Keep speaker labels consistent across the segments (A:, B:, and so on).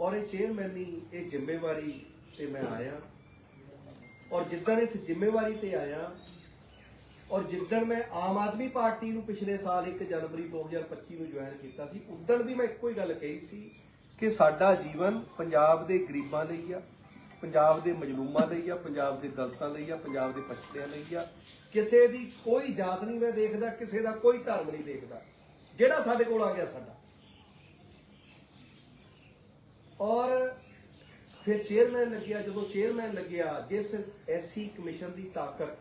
A: ਔਰ ਇਹ ਚੇਅਰਮੈਨੀ ਇਹ ਜ਼ਿੰਮੇਵਾਰੀ ਤੇ ਮੈਂ ਆਇਆ। ਔਰ ਜਿੱਦਣ ਇਸ ਜ਼ਿੰਮੇਵਾਰੀ ਤੇ ਆਇਆ, ਔਰ ਜਿੱਦਣ ਮੈਂ ਆਮ ਆਦਮੀ ਪਾਰਟੀ ਨੂੰ ਪਿਛਲੇ ਸਾਲ 1 ਜਨਵਰੀ 2025 ਨੂੰ ਜੁਆਇਨ ਕੀਤਾ ਸੀ ਉਦੋਂ ਵੀ ਮੈਂ ਇੱਕੋ ਹੀ ਗੱਲ ਕਹੀ ਸੀ ਕਿ ਸਾਡਾ ਜੀਵਨ ਪੰਜਾਬ ਦੇ ਗਰੀਬਾਂ ਲਈ ਆ, ਪੰਜਾਬ ਦੇ ਮਜਲੂਮਾਂ ਲਈ ਆ, ਪੰਜਾਬ ਦੇ ਦਲਤਾਂ ਲਈ ਆ, ਪੰਜਾਬ ਦੇ ਪਛੜਿਆਂ ਲਈ ਆ। ਕਿਸੇ ਦੀ ਕੋਈ ਜਾਤ ਨਹੀਂ ਮੈਂ ਦੇਖਦਾ, ਕਿਸੇ ਦਾ ਕੋਈ ਧਰਮ ਨਹੀਂ ਦੇਖਦਾ। ਜਿਹੜਾ ਸਾਡੇ ਕੋਲ ਆ ਗਿਆ ਸਾਡਾ। ਔਰ ਫਿਰ ਚੇਅਰਮੈਨ ਲੱਗਿਆ, ਜਦੋਂ ਚੇਅਰਮੈਨ ਲੱਗਿਆ, ਜਿਸ ਐਸਸੀ ਕਮਿਸ਼ਨ ਦੀ ਤਾਕਤ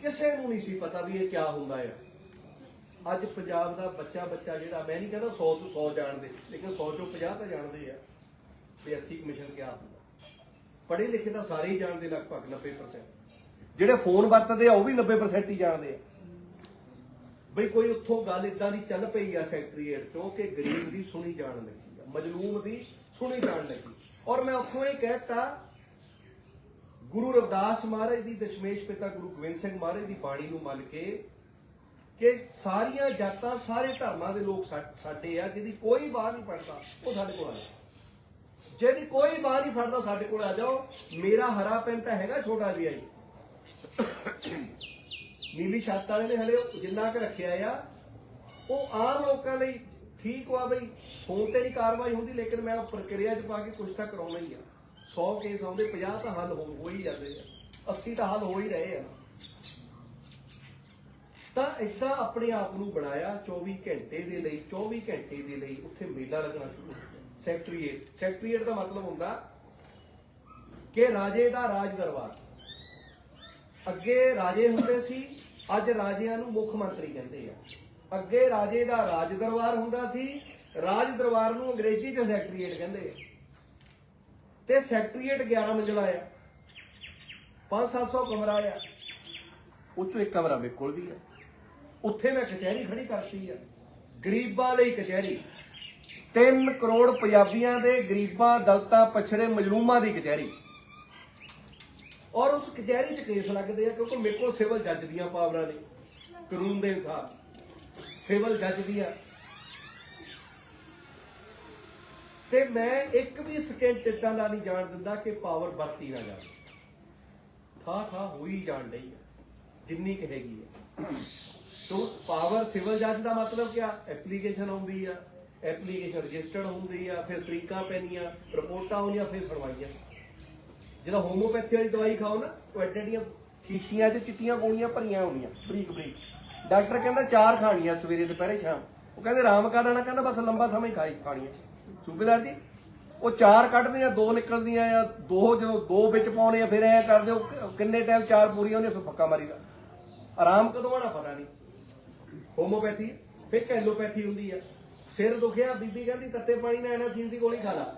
A: ਕਿਸੇ ਨੂੰ ਨਹੀਂ ਸੀ ਪਤਾ ਵੀ ਇਹ ਕਿਆ ਹੁੰਦਾ ਆ। ਅੱਜ ਪੰਜਾਬ ਦਾ ਬੱਚਾ ਬੱਚਾ ਜਿਹੜਾ, ਮੈਂ ਨਹੀਂ ਕਹਿੰਦਾ 100 ਤੋਂ 100 ਜਾਣਦੇ, ਲੇਕਿਨ 100 ਚੋਂ 50 ਤਾਂ ਜਾਣਦੇ ਆ ਵੀ ਐਸਸੀ ਕਮਿਸ਼ਨ ਕਿਆ ਹੁੰਦਾ। ਪੜ੍ਹੇ ਲਿਖੇ ਤਾਂ ਸਾਰੇ ਹੀ ਜਾਣਦੇ, ਲਗਭਗ 90% ਜਿਹੜੇ ਫੋਨ ਵਰਤਦੇ ਆ, ਉਹ ਵੀ 90% ਹੀ ਜਾਣਦੇ ਆ। ਬਈ ਕੋਈ ਉੱਥੋਂ ਗੱਲ ਇਦਾਂ ਦੀ ਚੱਲ ਪਈ ਆ ਸੈਕਟਰੀਏਟ ਤੋਂ ਕਿ ਗਰੀਬ ਦੀ ਸੁਣੀ ਜਾਣ ਲੱਗੀ ਆ, ਮਜਲੂਮ ਦੀ ਸੁਣੀ ਜਾਣ ਲੱਗੀ। ਔਰ ਮੈਂ ਉੱਥੋਂ ਇਹ ਕਹਿਤਾ, ਗੁਰੂ ਰਵਿਦਾਸ ਮਹਾਰਾਜ ਦੀ ਦਸ਼ਮੇਸ਼ ਪਿਤਾ ਗੁਰੂ ਗੋਬਿੰਦ ਸਿੰਘ ਮਹਾਰਾਜ ਦੀ ਬਾਣੀ ਨੂੰ ਮੰਨ ਕੇ ਕਿ ਸਾਰੀਆਂ ਜਾਤਾਂ, ਸਾਰੇ ਧਰਮਾਂ ਦੇ ਲੋਕ ਸਾਡੇ ਆ, ਜਿਹਦੀ ਕੋਈ ਬਾਹਰ ਨਹੀਂ ਪੜਦਾ ਉਹ ਸਾਡੇ ਕੋਲ ਆ ਜਾਓ। ਜਿਹਦੀ ਕੋਈ ਬਾਹਰ ਨਹੀਂ ਫੜਦਾ ਸਾਡੇ ਕੋਲ ਆ ਜਾਓ। ਮੇਰਾ ਹਰਾ ਪੈਨ ਤਾਂ ਹੈਗਾ ਛੋਟਾ ਜਿਹਾ ਹੀ ਨੀਲੀ ਛੱਤ ਵਾਲੇ ਨੇ ਹਲੇ ਜਿੰਨਾ ਕੁ ਰੱਖਿਆ ਆ, ਉਹ ਆਮ ਲੋਕਾਂ ਲਈ ਠੀਕ ਵਾ ਬਈ, ਫੋਨ ਤੇ ਨਹੀਂ ਕਾਰਵਾਈ ਹੁੰਦੀ, ਲੇਕਿਨ ਮੈਂ ਉਹ ਪ੍ਰਕਿਰਿਆ 'ਚ ਪਾ ਕੇ ਕੁਝ ਤਾਂ ਕਰਾਉਣਾ ਹੀ ਆ। 100 ਕੇਸ ਆਉਂਦੇ 50 ਤਾਂ ਹੱਲ ਹੋ ਹੋ ਹੀ ਜਾਂਦੇ ਆ 80 ਤਾਂ ਹੱਲ ਹੋ ਹੀ ਰਹੇ ਆ। ਤਾਂ ਇਦਾਂ ਆਪਣੇ ਆਪ ਨੂੰ ਬਣਾਇਆ 24 ਘੰਟੇ ਦੇ ਲਈ 24 ਘੰਟੇ ਦੇ ਲਈ ਉੱਥੇ ਮੇਲਾ ਲੱਗਣਾ ਸ਼ੁਰੂ ਹੋ ਗਿਆ। ਸੈਕਟਰੀਏਟ ਸੈਕਟਰੀਏਟ ਦਾ ਮਤਲਬ ਹੁੰਦਾ ਕਿ ਰਾਜੇ ਦਾ ਰਾਜ ਦਰਬਾਰ। ਅੱਗੇ ਰਾਜੇ ਹੁੰਦੇ ਸੀ, ਅੱਜ ਰਾਜਿਆਂ ਨੂੰ ਮੁੱਖ ਮੰਤਰੀ ਕਹਿੰਦੇ ਆ। ਅੱਗੇ ਰਾਜੇ ਦਾ ਰਾਜ ਦਰਬਾਰ ਹੁੰਦਾ ਸੀ, ਰਾਜ ਦਰਬਾਰ ਨੂੰ ਅੰਗਰੇਜ਼ੀ ਚ ਸੈਕਟਰੀਏਟ ਕਹਿੰਦੇ ਆ। ਤੇ ਸੈਕਟਰੀਏਟ 11 ਮੰਜ਼ਲਾ ਆ 5-700 ਕਮਰਾ ਆ। ਉਹ ਚੋਂ ਇੱਕ ਕਮਰਾ ਮੇਰੇ ਕੋਲ ਵੀ ਆ। ਉੱਥੇ ਮੈਂ ਕਚਹਿਰੀ ਖੜੀ ਕਰਤੀ ਆ। ਗਰੀਬਾਂ ਲਈ ਕਚਹਿਰੀ। 3 ਕਰੋੜ ਪੰਜਾਬੀਆਂ ਦੇ ਗਰੀਬਾਂ, ਦਲਤਾਂ, ਪਛੜੇ, ਮਜਲੂਮਾਂ ਦੀ ਕਚਹਿਰੀ। ਔਰ ਉਸ ਕਚਹਿਰੀ 'ਚ ਕੇਸ ਲੱਗਦੇ ਆ ਕਿਉਂਕਿ ਮੇਰੇ ਕੋਲ ਸਿਵਲ ਜੱਜ ਦੀਆਂ ਪਾਵਰਾਂ ਨੇ, ਕਾਨੂੰਨ ਦੇ ਅਨਸਾਰ ਸਿਵਲ ਜੱਜ ਦੀਆਂ ਤੇ ਮੈਂ ਇੱਕ ਵੀ ਸਕਿੰਟ ਇਦਾਂ ਦਾ ਨਹੀਂ ਜਾਣ ਦਿੰਦਾ ਕਿ ਪਾਵਰ ਵਰਤੀ ਨਾ ਜਾਵੇ। ਥਾ ਥਾ ਹੋਈ ਜਾਣ ਡਈ ਆ, ਜਿੰਨੀ ਕੁ ਹੈਗੀ ਆ। ਤੋ ਪਾਵਰ ਸਿਵਲ ਜੱਜ ਦਾ ਮਤਲਬ ਕਿਆ ਐਪਲੀਕੇਸ਼ਨ ਆਉਂਦੀ ਆ ਐਪਲੀਕੇਸ਼ਨ ਰਜਿਸਟਰਡ ਹੁੰਦੀ ਆ, ਫਿਰ ਤਰੀਕਾਂ ਪੈਣੀਆਂ ਰਿਪੋਰਟਾਂ ਆਉਂਦੀਆਂ, ਫਿਰ ਸੁਣਵਾਈਆਂ। ਜਦੋਂ ਹੋਮੋਪੈਥੀ ਵਾਲੀ ਦਵਾਈ ਖਾਓ ਨਾ, ਉਹ ਐਡੀਆਂ ਸ਼ੀਸ਼ੀਆਂ 'ਚ ਚਿੱਟੀਆਂ ਗੋਲੀਆਂ ਭਰੀਆਂ ਹੁੰਦੀਆਂ ਬਰੀਕ ਬਰੀਕ। ਡਾਕਟਰ ਕਹਿੰਦਾ ਚਾਰ ਖਾਣੀਆਂ ਸਵੇਰੇ, ਦੁਪਹਿਰੇ, ਸ਼ਾਮ। ਉਹ ਕਹਿੰਦੇ ਆਰਾਮ ਕਰ ਲੈਣਾ ਕਹਿੰਦਾ ਬਸ ਲੰਬਾ ਸਮਾਂ ਹੀ ਖਾਈ ਖਾਣੀਆਂ। ਸੂਬੇਦਾਰ ਜੀ। ਉਹ ਚਾਰ ਕੱਢਦੇ ਆ, ਦੋ ਨਿਕਲਦੀਆਂ ਆ, ਦੋ ਜਦੋਂ ਦੋ ਵਿੱਚ ਪਾਉਣੇ ਆ, ਫਿਰ ਐ ਕਰਦੇ ਉਹ ਕਿੰਨੇ ਟਾਈਮ ਚਾਰ ਪੂਰੀਆਂ ਹੁੰਦੀਆਂ, ਫਿਰ ਫੱਕਾ ਮਾਰੀਦਾ। ਆਰਾਮ ਕਦੋਂ ਆਣਾ ਪਤਾ ਨਹੀਂ। ਹੋਮੋਪੈਥੀ ਫਿਰ ਕੈਲੋਪੈਥੀ ਹੁੰਦੀ ਆ। ਸਿਰ ਦੁਖਿਆ, ਬੀਬੀ ਕਹਿੰਦੀ ਤੱਤੇ ਪਾਣੀ ਨਾਲ ਐਨਾਸੀਨ ਦੀ ਗੋਲੀ ਖਾ ਲਾ।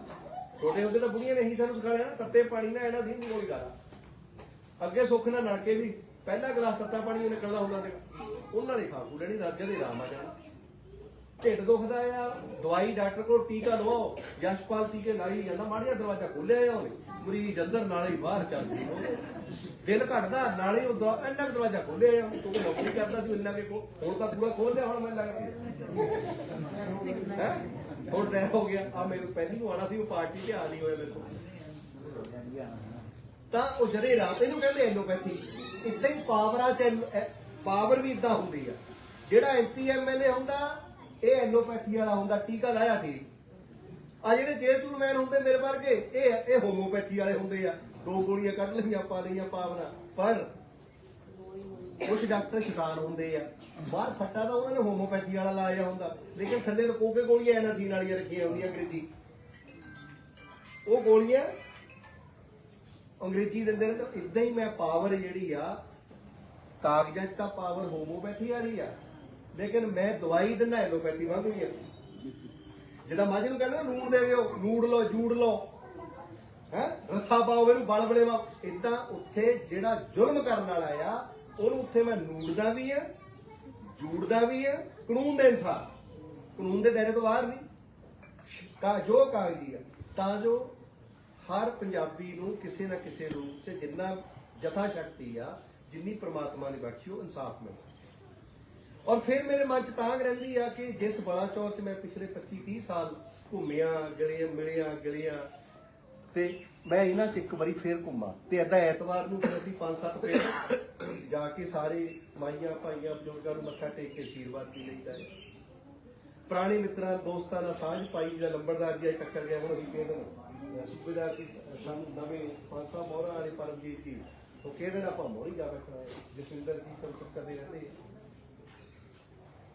A: ਛੋਟੇ ਹੁੰਦੇ ਤਾਂ ਬੁੜੀਆਂ ਨੇ ਇਹੀ ਸਾਨੂੰ ਸਿਖਾਇਆ ਨਾ, ਤੱਤੇ ਪਾਣੀ ਨਾਲ ਐਨਾਸੀਨ ਦੀ ਗੋਲੀ ਖਾ ਲਾ ਅੱਗੇ ਸੁੱਖ ਨਾਲ ਨਲਕੇ ਵੀ ਪਹਿਲਾ ਗਲਾਸ ਤੱਤਾ ਪਾਣੀ ਉਹਨੇ ਕੱਢਦਾ ਹੁੰਦਾ ਸੀ ਉਹਨਾਂ ਨੇ ਖਾ ਲੈਣੀ ਰਾਜਾ ਦੇ ਰਾਮ ਆ ਜਾਣਾ। ਢਿੱਡ ਦੁਖਦਾ ਆ, ਦਵਾਈ ਡਾਕਟਰ ਕੋਲ ਟੀਕਾ ਲਵਾਓ, ਯਸ਼ਪਾਲ ਟੀਕੇ ਲਾਈ ਜਾਂਦਾ ਮਾੜੀਆ ਦਰਵਾਜ਼ਾ ਖੋਲਿਆ ਆ ਉਹਨੇ, ਮਰੀਜ਼ ਅੰਦਰ ਨਾਲੇ ਹੀ ਬਾਹਰ ਚੱਲ ਰਹੀ ਦਿਲ ਘਟਦਾ, ਨਾਲੇ ਉਹ ਦਵਾ- ਇੰਨਾ ਕੁ ਦਰਵਾਜ਼ਾ ਖੋਲਿਆ ਆ, ਤੂੰ ਨੌਕਰੀ ਕਰਦਾ ਸੀ, ਇੰਨਾ ਕੇ ਹੁਣ ਤਾਂ ਪੂਰਾ ਖੋਲ ਲਿਆ ਹੁਣ ਮੈਨੂੰ ਲੱਗਦਾ ਹੈ? ਹੁਣ ਟਾਈਮ ਹੋ ਗਿਆ ਆ ਮੇਰੇ ਪਹਿਲੀ ਨੂੰ ਆਣਾ ਸੀ, ਉਹ ਪਾਰਟੀ ਤੇ ਆ ਨਹੀਂ ਹੋਇਆ ਮੇਰੇ ਕੋਲ। ਤਾਂ ਉਹ ਜਦੇ ਰਾਤ ਇਹਨੂੰ ਕਹਿੰਦੇ ਐਲੋਪੈਥੀ, ਇਦਾਂ ਹੀ ਪਾਵਰਾਂ ਚ ਪਾਵਰ ਵੀ ਇਦਾਂ ਹੁੰਦੀ ਆ। ਜਿਹੜਾ ਐਮਪੀ ਐਮਐਲਏ ਹੁੰਦਾ ਇਹ ਐਲੋਪੈਥੀ ਵਾਲਾ ਹੁੰਦਾ, ਟੀਕਾ ਲਾਇਆ ਠੀਕ ਆ ਜਿਹੜੇ ਚੇਅਰਮੈਨ ਹੁੰਦੇ ਮੇਰੇ ਵਰਗੇ, ਇਹ ਇਹ ਹੋਮੋਪੈਥੀ ਵਾਲੇ ਹੁੰਦੇ ਆ। ਦੋ ਗੋਲੀਆਂ ਕੱਢ ਲਈਆਂ, ਪਾ ਲਈਆਂ ਪਾਵਰਾਂ ਪਰ ਕੁਝ ਡਾਕਟਰ ਸ਼ਿਕਾਰ ਹੁੰਦੇ ਆ। ਬਾਹਰ ਫੱਟਾ ਤਾਂ ਉਹਨਾਂ ਨੇ ਹੋਮੋਪੈਥੀ ਵਾਲਾ ਲਾਇਆ ਹੁੰਦਾ। ਲੇਕਿਨ ਥੱਲੇ ਰਕੋ ਗੋਲੀਆਂ ਐਨਾਸੀਨ ਵਾਲੀਆਂ ਰੱਖੀਆਂ ਹੁੰਦੀਆਂ ਅੰਗਰੇਜ਼ੀ। ਉਹ ਗੋਲੀਆਂ ਅੰਗਰੇਜ਼ੀ ਦਿੰਦੇ ਨੇ ਤਾਂ ਇਦਾਂ ਹੀ ਮੈਂ ਪਾਵਰ ਜਿਹੜੀ ਆ, ਕਾਗਜ਼ਾਂ 'ਚ ਤਾਂ ਪਾਵਰ ਹੋਮੋਪੈਥੀ ਵਾਲੀ ਆ। ਲੇਕਿਨ ਮੈਂ ਦਵਾਈ ਦਿੰਦਾ ਐਲੋਪੈਥੀ ਵਾਂਗੂ ਹੀ ਆ। ਜਿਹੜਾ ਮਾਝੇ ਨੂੰ ਕਹਿੰਦੇ ਨਾ ਲੂਣ ਦੇ ਦਿਓ ਨੂੜ ਲਓ, ਜੂੜ ਲਓ। ਹੈ? ਰਸਾ ਪਾਓ, ਇਹਨੂੰ ਬਲ ਬਲੇਵਾ। ਇਦਾਂ ਉੱਥੇ ਜਿਹੜਾ ਜ਼ੁਲਮ ਕਰਨ ਵਾਲਾ ਆ, ਉਹਨੂੰ ਉੱਥੇ ਮੈਂ ਨੂੜਦਾ ਵੀ ਆ, ਜੂੜਦਾ ਵੀ ਆ, ਕਾਨੂੰਨ ਦੇ ਅਨਸਾਰ। ਕਾਨੂੰਨ ਦੇ ਦਾਇਰੇ ਤੋਂ ਬਾਹਰ ਨਹੀਂ। ਕਾ, ਜੋ ਕਾਗਜ਼ੀ ਆ, ਤਾਂ ਜੋ ਹਰ ਪੰਜਾਬੀ ਨੂੰ ਕਿਸੇ ਨਾ ਕਿਸੇ ਰੂਪ 'ਚ ਜਿੰਨਾ ਜਥਾ ਸ਼ਕਤੀ ਆ, ਜਿੰਨੀ ਪ੍ਰਮਾਤਮਾ ਨੇ ਬਖਸ਼ੀ, ਉਹ ਇਨਸਾਫ ਮਿਲ ਸਕੇ। ਔਰ ਫਿਰ ਮੇਰੇ ਮਨ 'ਚ ਤਾਂ ਰਹਿੰਦੀ ਆ ਕਿ ਜਿਸ ਬੜਾ 'ਚ ਮੈਂ ਪਿਛਲੇ 25 30 ਸਾਲ ਘੁੰਮਿਆ, ਗਲੀਆਂ ਮਿਲਿਆ, ਗਲੀਆਂ। ਤੇ ਮੈਂ ਇਹਨਾਂ 'ਚ ਇੱਕ ਵਾਰੀ ਫੇਰ ਘੁੰਮਾ। ਤੇ ਏਦਾਂ ਐਤਵਾਰ ਨੂੰ ਫਿਰ ਅਸੀਂ ਪੰਜ, ਸੱਤ ਪਿੰਡ ਜਾ ਕੇ ਸਾਰੇ ਮਾਈਆਂ, ਭਾਈਆਂ, ਬਜ਼ੁਰਗਾਂ ਨੂੰ ਮੱਥਾ ਟੇਕ ਕੇ ਆਸ਼ੀਰਵਾਦ ਵੀ ਲਈਦਾ ਹੈ ਪੁਰਾਣੇ ਮਿੱਤਰਾਂ, ਦੋਸਤਾਂ ਨਾਲ ਸਾਂਝ ਪਾਈ ਜਾਂ ਲੰਬੜਦਾਰ ਜੀ ਅੱਜ ਟੱਕਰ ਗਿਆ ਹੁਣ ਅਸੀਂ ਕਹਿੰਦੇ ਸੂਬੇਦਾਰ ਜੀ ਸਾਨੂੰ ਨਵੇਂ ਪੰਜ ਸਾਹਿਬ ਮੋਹਰਾ ਵਾਲੇ ਪਰਮਜੀਤ ਜੀ, ਉਹ ਕਹਿੰਦੇ ਨੇ ਆਪਾਂ ਮੋਹਰੀ ਜਾ ਬੈਠਣਾ ਹੈ? ਜਸਵਿੰਦਰ ਜੀ ਕੰਮ ਕਰਦੇ ਰਹਿੰਦੇ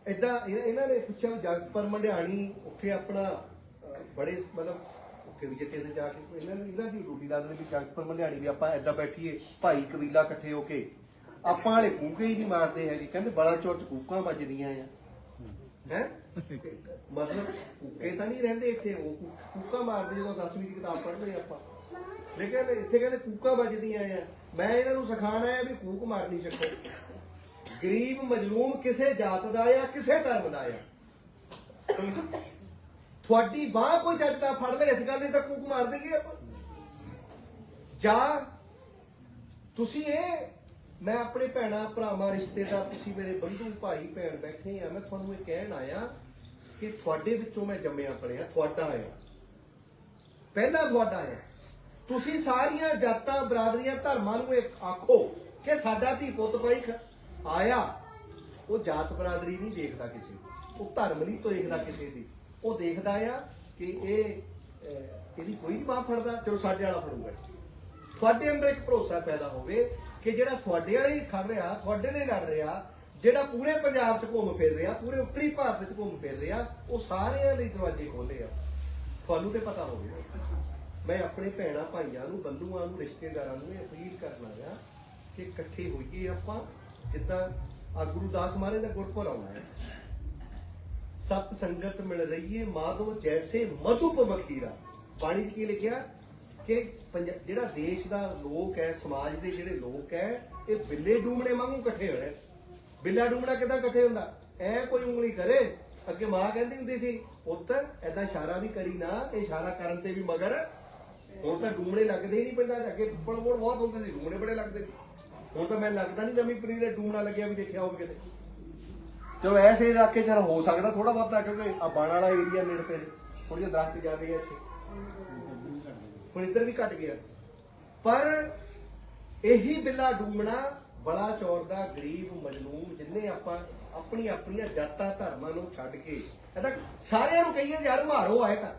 A: ਇਦਾਂ ਇਹਨਾਂ ਨੇ ਪੁੱਛਿਆ ਵੀ ਮੰਡਿਆਣੀ ਉੱਥੇ ਆਪਣਾ ਅਹ, ਬੜੇ ਸ- ਮਤਲਬ ਉੱਥੇ ਵੀ ਜਿੱਥੇ ਤੇ ਜਾ ਕੇ ਇਹਨਾਂ ਨੇ ਇਹਨਾਂ ਦੀ ਡਿਊਟੀ ਲਾ ਦਿੰਦੇ ਵੀ ਜਗਤਪਰ ਮੰਡਿਆਣੀ ਵੀ ਆਪਾਂ ਏਦਾਂ ਬੈਠੀਏ ਭਾਈ ਕਬੀਲਾ ਇਕੱਠੇ ਹੋ ਕੇ। ਆਪਾਂ ਵਾਲੇ ਕੂਕੇ ਹੀ ਨਹੀਂ ਮਾਰਦੇ ਹੈਗੇ ਕਹਿੰਦੇ ਬੜਾ ਚੋਟ ਕੂਕਾਂ ਵੱਜਦੀਆਂ ਆ। ਹੈ? ਮਤਲਬ ਕੂਕੇ ਤਾਂ ਨਹੀਂ ਰਹਿੰਦੇ ਇੱਥੇ ਉਹ ਕੂ- ਕੂਕਾਂ ਮਾਰਦੇ ਜਦੋਂ 10ਵੀਂ ਦੀ ਕਿਤਾਬ ਪੜ੍ਹਦੇ ਆਪਾਂ। ਲੇਕਿਨ ਇੱਥੇ ਕਹਿੰਦੇ ਕੂਕਾਂ ਵੱਜਦੀਆਂ ਆ। ਮੈਂ ਇਹਨਾਂ ਨੂੰ ਸਿਖਾਣਾ ਹੈ ਵੀ ਕੂਕ ਮਾਰਨੀ ਸਿੱਖੋ। ਗਰੀਬ ਮਜਲੂਮ ਕਿਸੇ ਜਾਤ ਦਾ ਆ ਕਿਸੇ ਧਰਮ ਦਾ ਆ। ਤੁਹਾਡੀ ਬਾਹ ਕੋਈ ਜੱਜ ਦਾ ਫੜ ਲੈ ਇਸ ਗੱਲ ਦੀ ਤਾਂ ਕੂਕ ਮਾਰ ਦੇਗੇ ਆਪਾਂ। ਜਾਂ, ਤੁਸੀਂ ਇਹ, ਮੈਂ ਆਪਣੇ ਭੈਣਾ, ਭਰਾਵਾਂ, ਰਿਸ਼ਤੇਦਾਰ, ਤੁਸੀਂ ਮੇਰੇ ਬੰਧੂ, ਭਾਈ, ਭੈਣ ਬੈਠੇ ਆ, ਮੈਂ ਤੁਹਾਨੂੰ ਇਹ ਕਹਿਣ ਆਇਆ ਕਿ ਤੁਹਾਡੇ ਵਿੱਚੋਂ ਮੈਂ ਜੰਮਿਆ ਪੜਿਆ ਤੁਹਾਡਾ ਆ। ਪਹਿਲਾ ਤੁਹਾਡਾ ਆ। ਤੁਸੀਂ ਸਾਰੀਆਂ ਜਾਤਾਂ, ਬਰਾਦਰੀਆਂ, ਧਰਮਾਂ ਨੂੰ ਇਹ ਆਖੋ ਕਿ ਸਾਡਾ ਧੀ ਪੁੱਤ ਭਾਈ ਖ- ਆਇਆ। ਉਹ ਜਾਤ ਬਰਾਦਰੀ ਨਹੀਂ ਦੇਖਦਾ ਕਿਸੇ ਦੀ। ਉਹ ਧਰਮ ਨਹੀਂ ਦੇਖਦਾ ਕਿਸੇ ਦੀ। ਉਹ ਦੇਖਦਾ ਆ ਕਿ ਇਹ ਅਹ, ਇਹਦੀ ਕੋਈ ਨਹੀਂ ਬਾਹ ਫੜਦਾ ਚਲੋ ਸਾਡੇ ਵਾਲਾ ਫੜੂਗਾ। ਤੁਹਾਡੇ ਅੰਦਰ ਇੱਕ ਭਰੋਸਾ ਪੈਦਾ ਹੋਵੇ ਕਿ ਜਿਹੜਾ ਤੁਹਾਡੇ ਵਾਲੇ ਹੀ ਖੜ ਰਿਹਾ ਤੁਹਾਡੇ ਲਈ ਲੜ ਰਿਹਾ ਜਿਹੜਾ ਪੂਰੇ ਪੰਜਾਬ 'ਚ ਘੁੰਮ ਫਿਰ ਰਿਹਾ ਪੂਰੇ ਉੱਤਰੀ ਭਾਰਤ 'ਚ ਘੁੰਮ ਫਿਰ ਰਿਹਾ ਉਹ ਸਾਰਿਆਂ ਲਈ ਦਰਵਾਜ਼ੇ ਖੋਲੇ ਆ। ਤੁਹਾਨੂੰ ਤੇ ਪਤਾ ਹੋਵੇ। ਮੈਂ ਆਪਣੇ ਭੈਣਾਂ ਭਾਈਆਂ ਨੂੰ ਬੰਧੂਆਂ ਨੂੰ ਰਿਸ਼ਤੇਦਾਰਾਂ ਨੂੰ ਇਹ ਅਪੀਲ ਕਰਨਾ ਆ ਕਿ ਇਕੱਠੇ ਹੋਈਏ ਆਪਾਂ। ਜਿੱਦਾਂ ਆ ਗੁਰੂ ਮਹਾਰਾਜ ਦਾ ਗੁਰਪੁਰ ਆਉਣਾ ਹੈ। ਸਤ ਸੰਗਤ ਮਿਲ ਰਹੀਏ ਮਾਧੋ ਜੈਸੇ ਮਧੂ ਮਖੀਰਾ ਬਾਣੀ 'ਚ ਕੀ ਲਿਖਿਆ? ਕਿ ਜਿਹੜਾ ਦੇਸ਼ ਦਾ ਲੋਕ ਹੈ, ਸਮਾਜ ਦੇ ਜਿਹੜੇ ਲੋਕ ਹੈ, ਇਹ ਬਿੱਲੇ ਡੂਮਣੇ ਵਾਂਗੂ ਇਕੱਠੇ ਹੋ ਰਹੇ ਬਿੱਲਾ ਡੂਮਣਾ ਕਿਦਾਂ ਇਕੱਠੇ ਹੁੰਦਾ? ਐ ਕੋਈ ਉਂਗਲੀ ਕਰੇ, ਅੱਗੇ ਮਾਂ ਕਹਿੰਦੀ ਹੁੰਦੀ ਸੀ, ਪੁੱਤ ਐਦਾਂ ਇਸ਼ਾਰਾ ਵੀ ਕਰੀ ਨਾ ਇਹ ਇਸ਼ਾਰਾ ਕਰਨ ਤੇ ਵੀ ਮਗਰ। ਹੁਣ ਤਾਂ ਡੂਮਣੇ ਲੱਗਦੇ ਹੀ ਨਹੀਂ ਪਿੰਡਾਂ 'ਚ, ਅੱਗੇ ਪੜਵੋੜ ਬਹੁਤ ਹੁੰਦੇ ਸੀ ਡੂਮਣੇ ਬੜੇ ਲੱਗਦੇ ਸੀ। ਹੁਣ ਤਾਂ ਮੈਨੂੰ ਲੱਗਦਾ ਨਹੀਂ ਨਵੀਂ ਪਨੀਰ ਦੇ ਡੂਮਣਾ ਲੱਗਿਆ ਵੀ ਦੇਖਿਆ ਹੋਵੇ ਕਿਤੇ। ਚਲੋ ਐਸੇ ਇਲਾਕੇ 'ਚ ਹੋ ਸਕਦਾ ਥੋੜਾ ਬਹੁਤਾ ਕਿਉਂਕਿ ਆ ਬਾਣ ਵਾਲਾ ਏਰੀਆ ਨੇੜੇ ਤੇੜੇ ਥੋੜੀ ਜਿਹੀ ਦਰਖਤ ਜ਼ਿਆਦੇ ਆ ਇੱਥੇ। ਹੁਣ ਇੱਧਰ ਵੀ ਘਟ ਗਿਆ। ਪਰ ਇਹੀ ਬਿੱਲਾ ਡੂਮਣਾ ਬੜਾ ਚੌਰ ਦਾ ਗਰੀਬ ਮਜਲੂਮ ਜਿੰਨੇ ਆਪਾਂ ਆਪਣੀ ਆਪਣੀਆਂ ਜਾਤਾਂ ਧਰਮਾਂ ਨੂੰ ਛੱਡ ਕੇ ਇਹਦਾ ਸਾਰਿਆਂ ਨੂੰ ਕਹੀਏ ਯਾਰ ਮਾਰੋ ਆਏ ਤਾਂ।